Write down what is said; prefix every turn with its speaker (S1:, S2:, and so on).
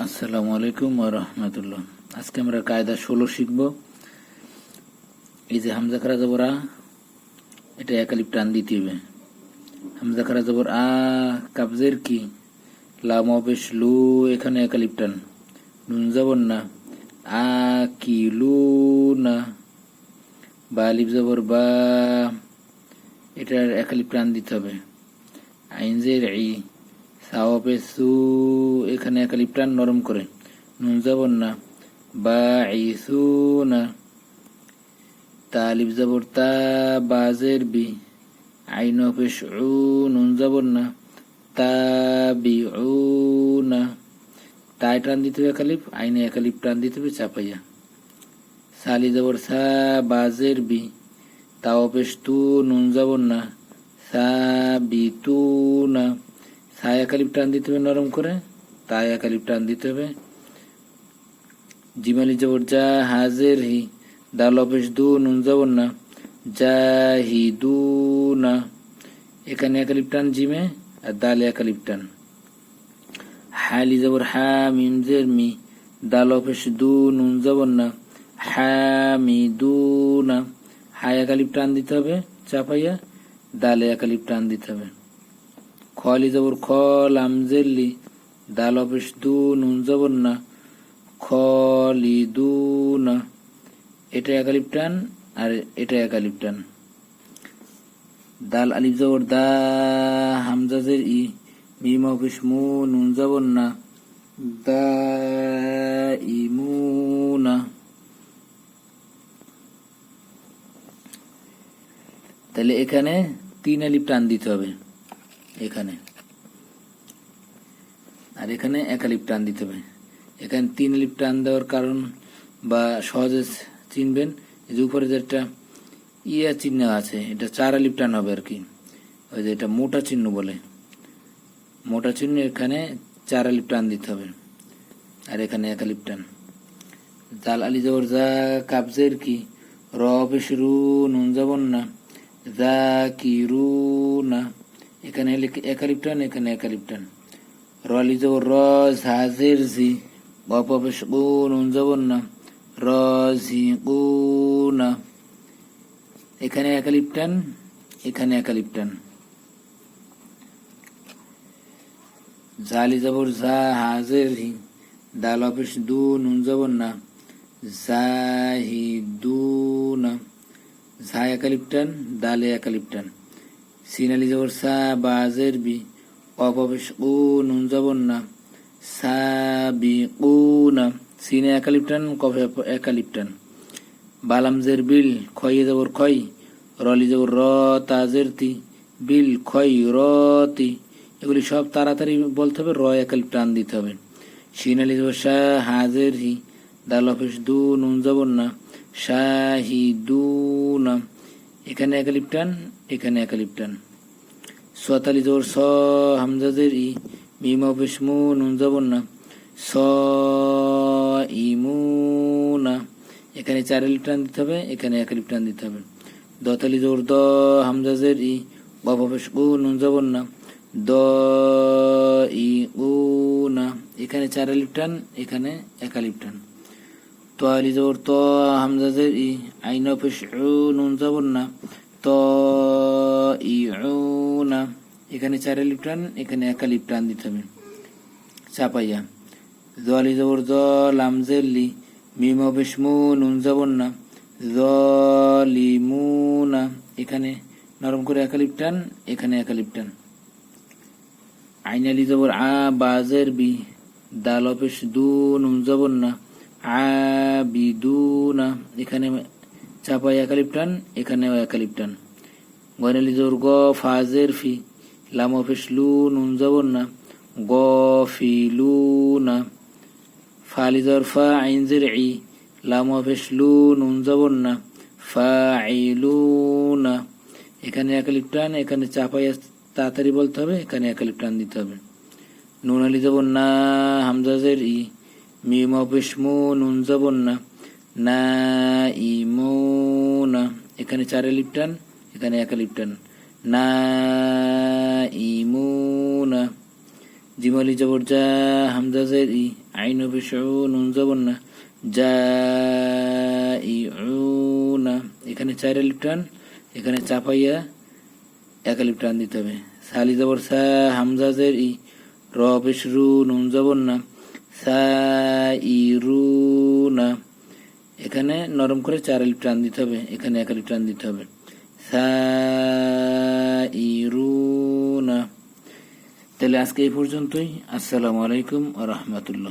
S1: আসসালামু আলাইকুম রহমতুল্লাহ। আজকে আমরা কায়দা ষোলো শিখব। এই যে হামজা খারা জবর আ, এটা একালিপ টান দিতে হবে। হামজা খারা জবর আ, কাবজের কি? লাম অবেশ লু, এখানে একালিপ টান। নুন জবর না। আ, কি, লু, না। বা আলিফ জবর বা, এটার একালিপ টান দিতে হবে। আইনজের ই। সাওয়াপে সু, এখানে একালিপ টান নরম করে। নুন জবর না। বা ইসু না তালিব জবর তা, বাজের বি। আইন পেশ উ নুন জবর না। তা বি উ না তাই টান দিতে হবে একালিপ আইনে একালিপ টান দিতে হবে চাপাইয়া। সালি জবর সা, বাজের বি। তাও পেশ তু নুন জবর না। সা বি তু না সাই একালিপ টান দিতে হবে, নরম করে। তাই একালিপ টান দিতে হবে। জিমালি জবর, যা হাজের হি। দাল অফিস দু, নুন জবর না। যা হি দু না। এখানে একালিপ টান জিমে, আর দালে একালিপ টান। হালি জবর, হা, মিম, জের, মি। দাল অফিস দু, নুন জবর না। হা, মি, দু না। হাই একালিপ টান দিতে হবে, চাপাইয়া। দালে একালিপ টান দিতে হবে। খলি জবর খ লামজেল্লি দাল অফিস দু নুন জবর না খলি দু না এটা একালিপ টান আর এটা একালিপ টান। দাল আলিফ জবর, দা হামজাজের ই, মিম অফিস মু নুন জবর না, দা ইমু না তাহলে এখানে তিন আলিফ টান দিতে হবে। এখানে। আর এখানে এক আলিপ টান দিতে হবে। এখানে তিন আলিপ টান দেওয়ার কারণ বা সহজে চিনবেন যে উপরে যে একটা ইয়া চিহ্ন আছে, এটা চার আলিপ টান হবে আর কি। ওই যে এটা মোটা চিহ্ন বলে। মোটা চিহ্ন এখানে চার আলিপ টান দিতে হবে। আর এখানে এক আলিপ টান। জাল আলি জবর যা কাবজের কি? র পেশ নুন যাবন না, যা কি রু না। এখানে একালিপটান এখানে একালিপটান। রলি যাব র ঝাজের জি অপবেশ গুন উনজবন না র ঝি গুনা এখানে একালিপটান এখানে একালিপটান। জালি জবর ঝা হাজের হি দাল অফিস দু নুন জবর না জাহি দু না। ঝা একালিপটান দালে একালিপটান। সিনালি জবর সা বাজের বি অপবেশ ও নুন জবর না সা বি ও না সিনে একালিপটান, কফে একালিপটান। বালামজের বিল, খয়ে জবর খয়, রলি জবর র তাজের তি, বিল খয় র তি। এগুলি সব তাড়াতাড়ি বলতে হবে, র একালিপ টান দিতে হবে। সিনালি জবর শাহ হাজের হি, দাল অফিস দু নুন জবর না শাহি দু না। এখানে একালিপ টান, এখানে একালিপ টান। সোয়াতালি জোর, স হামজাদের ই মিম অফিস মু, নুন জবর না স ইমু না। এখানে চার আলিপ টান দিতে হবে, এখানে এক আলিপ টান দিতে হবে। দতালি জোর, দ হামজাজের ই বব অফিস উ নুন জবর না দ, ই উ, না। এখানে চার টান, এখানে এক আলিপ টান। আলি জবর ত হামজাজের ই আইন অফিস উ নুন জবর না এখানে চার আলিপ টান এখানে এক আলিপ টান দিতে হবে। চাপাইয়া। জলি জ লামজেল্লি মিম অফিস মু নুন জবর না জলিমু না এখানে নরম করে এক আলিপ টান এখানে এক আলিপ টান আইন জবর আ বাজের বি। দাল অফিস দু নুন জবর না আবিদুনা, এখানে চাপাই একালিপ টান এখানেও একালিপ টান গয়নালি জোর গ, ফাজের ফি, লাম অফিস লু, নুন জবর না, গ ফি লু না। ফালি জোর ফা আইনজের ই, লাম অফিস লু, নুন জবর না, ফা না। এখানে একালিপ টান এখানে চাপাই তাড়াতাড়ি বলতে হবে, এখানে একালিপ টান দিতে হবে। নুন আলি জবর না হামজাজের ই। মিম অপিসমু নুন জবর না না এখানে চার লিপটান, এখানে এক লিপটান। না ইমুনা জিমালি জবর যা হামজা জের ই, আইন পেশ নুন জবর না যা ই না এখানে চার টান এখানে চাপাইয়া এক টান দিতে হবে। সালি জবর সা, হামজা জের ই, র পেশ রু নুন জবর না সা ই রু না এখানে নরম করে চার আলিফ টান দিতে হবে, এখানে এক আলিফ টান দিতে হবে। সা ই না তাহলে আজকে এই পর্যন্তই। আসসালামু আলাইকুম আ রহমতুল্লাহ।